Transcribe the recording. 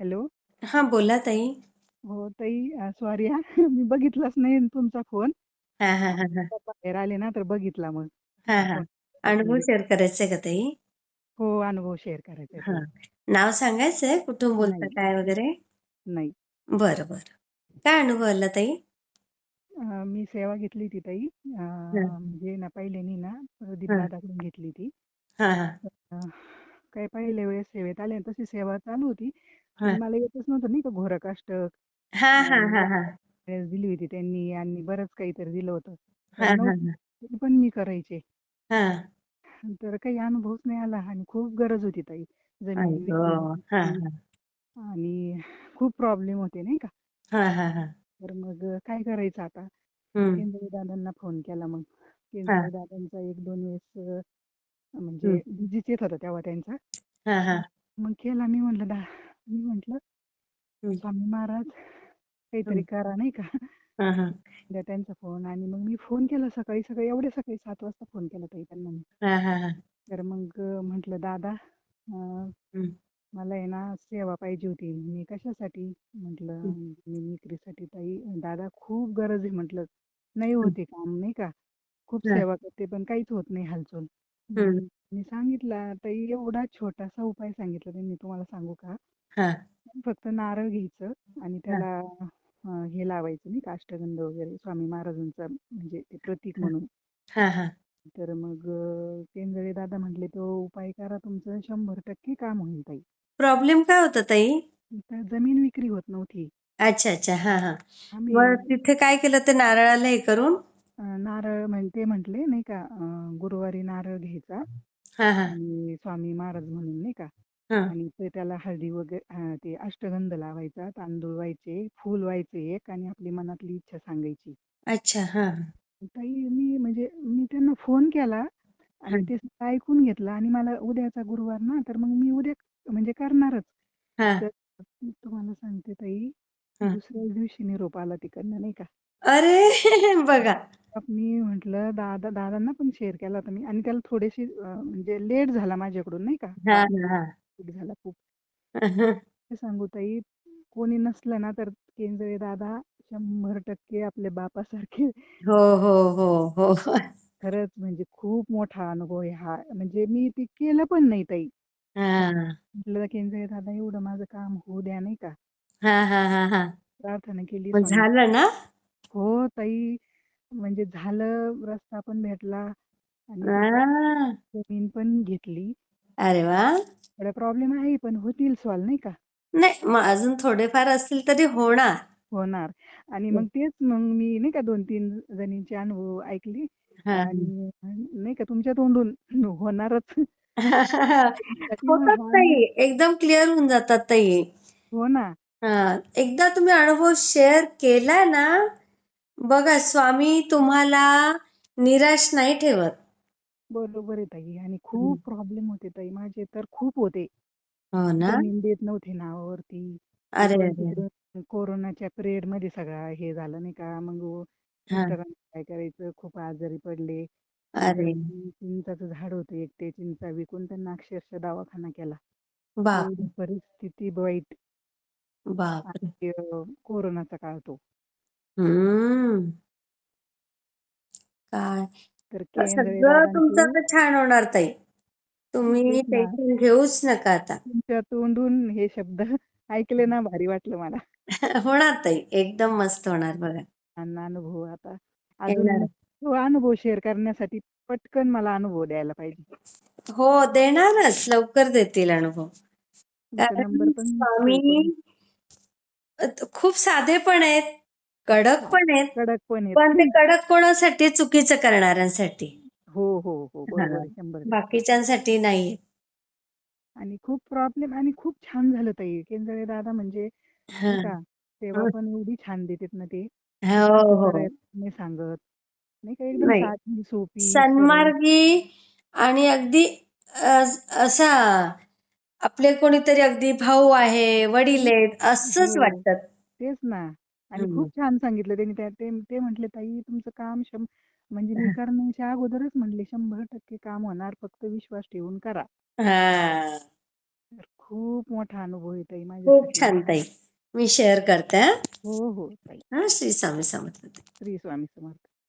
Hello. हां, बोला ताई. हो ताई सॉरी हां. मी बघितलाच नाही तुमचा फोन. हां, हां, हां, हां. बाहेर आले ना तर बघितला मग. हां, हां. अनुभव शेअर करायचा आहे का ताई? हो, अनुभव शेअर करायचा आहे हां. नाव सांगायचंय? कुठून बोलता नाही, काय वगैरे? नाही. बरं, बरं. काय अनुभव आला ताई? अ, मी सेवा घेतली होती ताई. अ. म्हणजे ना पहिल्यानी ना प्रदीप हां. दादाकडून घेतली होती. हां, हां. अ, काही पहिल्या वेळेस सेवेत आले तशी सेवा चालू होती. पण. मला येतच नव्हतं नाही का घोरकाष्टक हां, हां, हां, हां. वेळेस दिली होती त्यांनी आणि बरंच काहीतरी दिलं होतं. तर हां, हां, नव्हतं हां. तरी पण मी करायचे. हां. तर काही अनुभवच नाही आला आणि खूप गरज होती ताई. जमीन विकली गं! हां, होती हां. आणि खूप प्रॉब्लेम होते नाही का. हां, हां, हां. तर मग काय करायचं आता? केंद्रे दादांना फोन केला मग. हां. केंद्रे दादांचा 1-2 वेळेस अ, हं. म्हणजे बिझीच येत होता तेव्हा त्यांचा. हां, हां. मग केला मी म्हटलं दा मी म्हटलं. "स्वामी महाराज काहीतरी. करा," नाही का. हां, हां. द्या त्यांचा फोन आणि मग मी फोन केला सकाळी, सकाळी एवढ्या सकाळी 7 वाजता फोन केला ताई त्यांना मी. हां, हां, हां. तर मग म्हटलं, "दादा अ. मला आहे ना सेवा पाहिजे होती." मी "कशासाठी?" म्हटलं. "मी विक्रीसाठी ताई." "दादा खूप गरज आहे," म्हटलं. "नाही. होते काम नाही का. खूप हां. सेवा करते पण काहीच होत नाही हालचाल." हं. मी सांगितलं, ताई एवढा छोटासा उपाय सांगितला त्यांनी तुम्हाला सांगू का? हां. फक्त नारळ घ्यायचं आणि हां. त्याला अ, हे लावायचं नाही का अष्टगंध वगैरे स्वामी महाराजांचं म्हणजे ते प्रतीक हां. म्हणून. हां, हां. तर मग अ, केंद्रे दादा म्हटले, "तो उपाय करा तुमचं 100% काम होईल ताई." प्रॉब्लेम काय होता ताई? तर जमीन विक्री होत नव्हती. अच्छा, अच्छा. हां, हां. आम्ही मग तिथे काय केलं ते नारळाला हे करून? अ, नारळ म्हणजे ते म्हटले नाही का अ, गुरुवारी नारळ घ्यायचा हां, हां. आणि स्वामी महाराज म्हणून नाही का हां. आणि ते त्याला हळदी वगैरे हां, ते अष्टगंध लावायचा, तांदूळ व्हायचे, फूल व्हायचे एक आणि आपली मनातली इच्छा सांगायची. अच्छा. हां. ताई मी म्हणजे मी त्यांना फोन केला आणि हां. ते सगळं ऐकून घेतलं आणि मला उद्याचा गुरुवार ना, तर मग मी उद्या म्हणजे करणारच. तर तुम्हाला सांगते ताई, हां. दुसऱ्याच दिवशी निरोप आला तिकडनं नाही का. अरे! बघा. मी म्हटलं दादा दादांना पण शेअर केला होता मी आणि त्याला थोडीशी म्हणजे लेट झाला माझ्याकडून नाही का. हां, हां, हां. लेट झाला खूप. ते सांगू ताई, कोणी नसलं ना, तर केंद्रे दादा 100% आपल्या बापासारखे हो, हो, हो, हो. खरंच म्हणजे खूप मोठा अनुभव आहे हा. म्हणजे मी ते केलं पण नाही ताई. हां. म्हटलं केंद्रे दादा एवढं माझं काम होऊ द्या नाही का. हां, हां, हां, हां. प्रार्थना केली मग झालं ना? हो ताई, म्हणजे झालं, रस्ता पण भेटला आणि. जमीन पण घेतली. अरे वाह! थोडा प्रॉब्लेम आहे, पण होतील सॉल्व्ह नाही का. नाही, मग अजून थोडेफार असतील तरी होणार. होणार आणि मग तेच मग मी नाही का 2-3 जणींचे अनुभव ऐकले हां. आणि नाही का तुमच्या तोंडून होणारच. मग होतात हा ताई. एकदम क्लिअर होऊन जातात ताई. हो ना. हां. एकदा तुम्ही अनुभव शेअर केला ना, बघा स्वामी तुम्हाला निराश नाही ठेवत. बरोबर आहे ताई आणि. खूप प्रॉब्लेम होते ताई माझे तर खूप होते. हो ना? देत नव्हते नावावरती. अरे, कोरोनाच्या पिरियडमध्ये सगळं हे झालं नाही का. मग हां. मिस्टरांनी काय करायचं खूप आजारी पडले. अरे! चिंचाचं झाड होतं एक ते चिंचा विकून त्यांना अक्षरशः दवाखाना केला. एवढी बापरे! परिस्थिती वाईट बापरे! आणि अ, कोरोनाचा काळ तो. हम्म. काय तर तर सगळं तुमचं आता छान होणार ताई. तेच तुम्ही ना टेन्शन घेऊच नका आता. तुमच्या तोंडून हे शब्द ऐकले ना भारी वाटलं मला. होणार ताई. एकदम मस्त होणार बघा. अनुभव आता अजून. तो अनुभव शेअर करण्यासाठी पटकन मला अनुभव द्यायला पाहिजे. हो, देणारच. लवकर देतील अनुभव. तुमचा नंबर कारण पण स्वामी खूप साधे पण आहेत, कडक पण आहेत. कडक पण आहेत. पण ते कडक कोणासाठी? चुकीचं करणाऱ्यांसाठी. हो, हो, हो. बरोबर 100% बाकीच्यांसाठी नाहीये. आणि खूप प्रॉब्लेम आणि खूप छान झालं ताई. केंद्रे दादा म्हणजे नाही. का, सेवा हं. पण एवढी छान देतात ना ते. हो, हो. नाही सांगत. नाही का एकदम नाही. साधी, सोपी, सरळ. सन्मार्गी आणि अगदी असा आपले कोणीतरी अगदी भाऊ आहे, वडील आहेत, असंच हो, वाटतात. तेच ना. आणि. खूप छान सांगितलं त्यांनी. त्या ते ते म्हटले, "ताई तुमचं काम शं म्हणजे मी करण्याच्या अगोदरच म्हटले 100% काम होणार. फक्त विश्वास ठेवून करा." हां. तर खूप मोठा अनुभव आहे ताई खूप माझ्यासाठी छान ताई मी शेअर करते हा हो हो ताई हा, श्री स्वामी समर्थ श्री स्वामी समर्थ